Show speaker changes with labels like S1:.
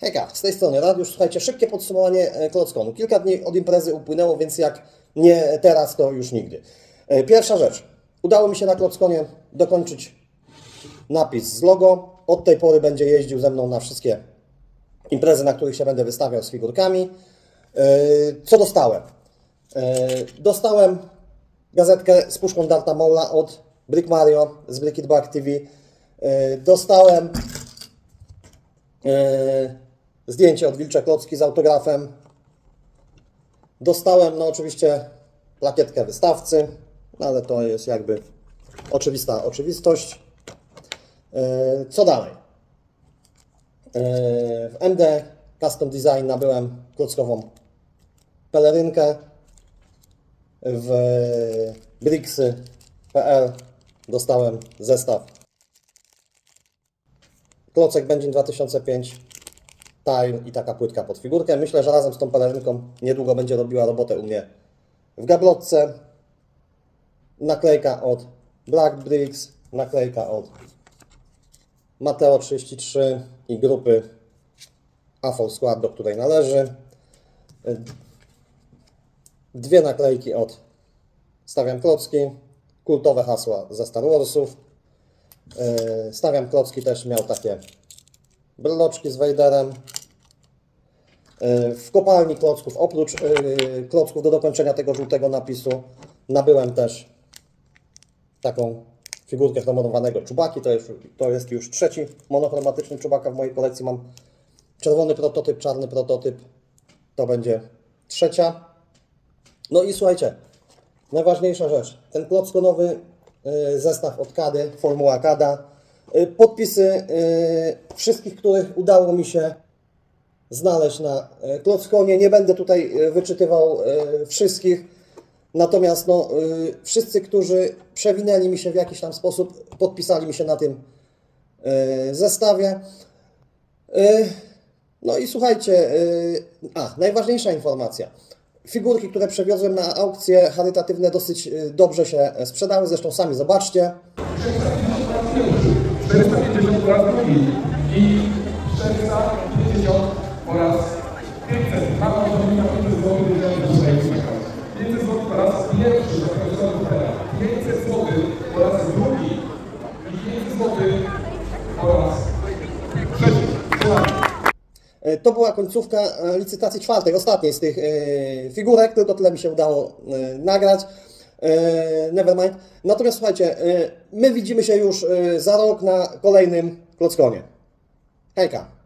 S1: Hejka, z tej strony Radiusz. Słuchajcie, szybkie podsumowanie e, Klockonu. Kilka dni od imprezy upłynęło, więc jak nie teraz, to już nigdy. E, Pierwsza rzecz. Udało mi się na Klockonie dokończyć napis z logo. Od tej pory będzie jeździł ze mną na wszystkie imprezy, na których się będę wystawiał z figurkami. E, Co dostałem? Dostałem gazetkę z puszką Darta Maula od Brick Mario z Brick It Back TV. Dostałem zdjęcie od Wilcze Klocki z autografem. Dostałem, no oczywiście, plakietkę wystawcy, no ale to jest jakby oczywista oczywistość. E, Co dalej? E, W MD Custom Design nabyłem klockową pelerynkę. W Brixy.pl dostałem zestaw Klocek Będzin 2005, Time i taka płytka pod figurkę. Myślę, że razem z tą pelerynką niedługo będzie robiła robotę u mnie w gablotce. Naklejka od Black Bricks, naklejka od Mateo 33 i grupy AFOL Skład, do której należy. Dwie naklejki od Stawiam Klocki, kultowe hasła ze Star Warsów. Yy, Stawiam Klocki też miał takie bryloczki z Wejderem. Yy, W kopalni klocków, oprócz yy, klocków do dokończenia tego żółtego napisu, nabyłem też taką figurkę chromowanego czubaki. To jest, to jest już trzeci monochromatyczny czubaka w mojej kolekcji. Mam czerwony prototyp, czarny prototyp. To będzie trzecia. No i słuchajcie, najważniejsza rzecz. Ten klockonowy y, zestaw od Kady, Formuła Kada. Podpisy wszystkich, których udało mi się znaleźć na y, Klockonie. Nie będę tutaj y, wyczytywał y, wszystkich. Natomiast no, wszyscy, którzy przewinęli mi się w jakiś tam sposób, podpisali mi się na tym zestawie. No i słuchajcie, a najważniejsza informacja. Figurki, które przewiozłem na aukcje charytatywne dosyć dobrze się sprzedały, zresztą sami zobaczcie.
S2: 450 po raz drugi i 450
S1: To była końcówka e, licytacji czwartej, ostatniej z tych e, figurek, tylko tyle mi się udało e, nagrać. E, Nevermind. Natomiast słuchajcie, e, my widzimy się już e, za rok na kolejnym Klockonie. Hejka!